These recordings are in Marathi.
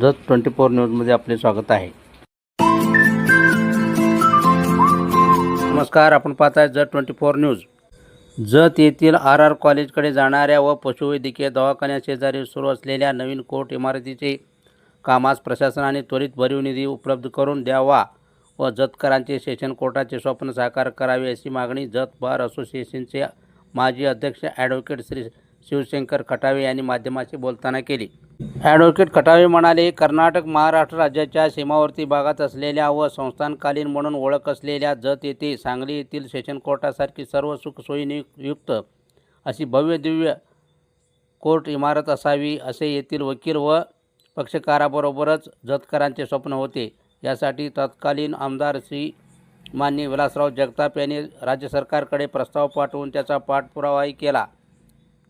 जत ट्वेंटी फोर न्यूजमध्ये आपले स्वागत आहे. नमस्कार आपण पाहत आहे Jat twenty four news. Jat येथील आर आर कॉलेजकडे जाणाऱ्या व पशुवैद्यकीय दवाखान्याशेजारी सुरू असलेल्या नवीन कोर्ट इमारतीचे कामास प्रशासनाने त्वरित भरीव निधी उपलब्ध करून द्यावा व जतकरांचे सेशन कोर्टाचे स्वप्न साकार करावे अशी मागणी जत बार असोसिएशनचे माजी अध्यक्ष ॲडव्होकेट श्री शिवशंकर खटावे यांनी माध्यमाशी बोलताना केली. ॲडव्होकेट खटावे म्हणाले कर्नाटक महाराष्ट्र राज्याच्या सीमावर्ती भागात असलेल्या व संस्थानकालीन म्हणून ओळख असलेल्या जत येथे सांगली येथील सेशन कोर्टासारखी सर्व सुखसोयीनियुक्त अशी भव्य दिव्य कोर्ट इमारत असावी असे येथील वकील व पक्षकाराबरोबरच जतकरांचे स्वप्न होते. यासाठी तत्कालीन आमदार श्री मान्य विलासराव जगताप यांनी राज्य सरकारकडे प्रस्ताव पाठवून त्याचा पाठपुरावाही केला.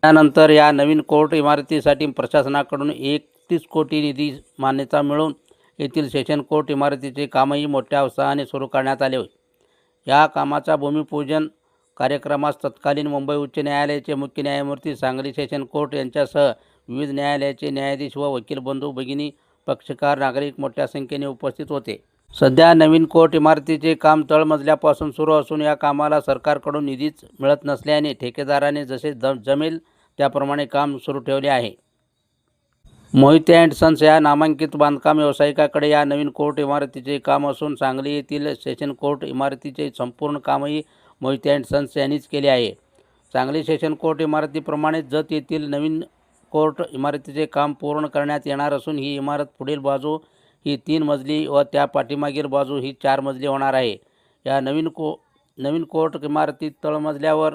त्यानंतर या नवीन कोर्ट इमारतीसाठी प्रशासनाकडून एकतीस कोटी निधी मान्यता मिळून येथील सेशन कोर्ट इमारतीचे कामही मोठ्या उत्साहाने सुरू करण्यात आले होते. या कामाचा भूमिपूजन कार्यक्रमास तत्कालीन मुंबई उच्च न्यायालयाचे मुख्य न्यायमूर्ती सांगली सेशन कोर्ट यांच्यासह विविध न्यायालयाचे न्यायाधीश व वकील बंधू भगिनी पक्षकार नागरिक मोठ्या संख्येने उपस्थित होते. सध्या नवीन कोर्ट इमारतीचे काम तळमजल्यापासून सुरू असून या कामाला सरकारकडून निधीच मिळत नसल्याने ठेकेदाराने जसे ज जमेल त्याप्रमाणे काम सुरू ठेवले आहे. मोहिते अँड सन्स या नामांकित बांधकाम व्यावसायिकाकडे या नवीन कोर्ट इमारतीचे काम असून सांगली येथील सेशन कोर्ट इमारतीचे संपूर्ण कामही मोहिते अँड सन्स यांनीच केले आहे. सांगली सेशन कोर्ट इमारतीप्रमाणे जत येथील नवीन कोर्ट इमारतीचे काम पूर्ण करण्यात येणार असून ही इमारत पुढील बाजू ही तीन मजली व त्या पाठीमागील बाजू ही चार मजली होणार आहे. या नवीन को नवीन कोर्ट इमारतीत तळमजल्यावर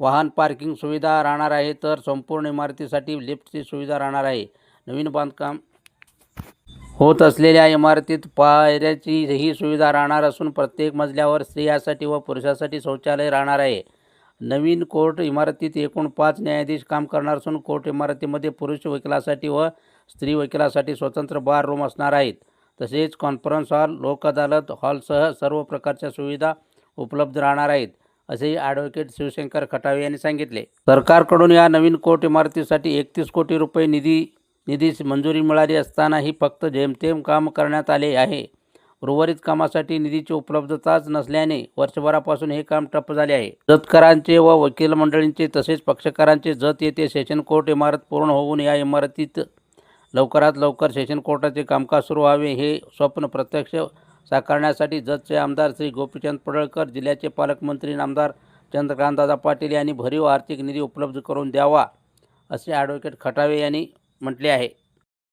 वाहन पार्किंग सुविधा राहणार आहे तर संपूर्ण इमारतीसाठी लिफ्टची सुविधा राहणार आहे. नवीन बांधकाम होत असलेल्या इमारतीत पायऱ्याची ही सुविधा राहणार असून प्रत्येक मजल्यावर स्त्रियासाठी व पुरुषासाठी शौचालय राहणार आहे. नवीन कोर्ट इमारतीत एकूण पाच न्यायाधीश काम करणार असून कोर्ट इमारतीमध्ये पुरुष वकिलासाठी व स्त्री वकिलासाठी स्वतंत्र बार रूम असणार आहेत. तसेच कॉन्फरन्स हॉल लोक अदालत हॉलसह सर्व प्रकारच्या सुविधा उपलब्ध राहणार आहेत. असेही ॲडव्होकेट शिवशंकर खटावे यांनी सांगितले. सरकारकडून या नवीन कोर्ट इमारतीसाठी एकतीस कोटी रुपये निधी निधीस मंजुरी मिळाली असतानाही फक्त जेमतेम काम करण्यात आले आहे. उर्वरित कामासाठी निधीची उपलब्धताच नसल्याने वर्षभरापासून हे काम ठप्प झाले आहे. जतकरांचे व वकील मंडळींचे तसेच पक्षकारांचे जत येथे सेशन कोर्ट इमारत पूर्ण होऊन या इमारतीत लवकरात लवकर सेशन कोर्टाचे कामकाज सुरू व्हावे हे स्वप्न प्रत्यक्ष साकारण्यासाठी जतचे आमदार श्री गोपीचंद पडळकर जिल्ह्याचे पालकमंत्री आमदार चंद्रकांतदादा पाटील यांनी भरीव आर्थिक निधी उपलब्ध करून द्यावा असे ॲडव्होकेट खटावे यांनी म्हटले आहे.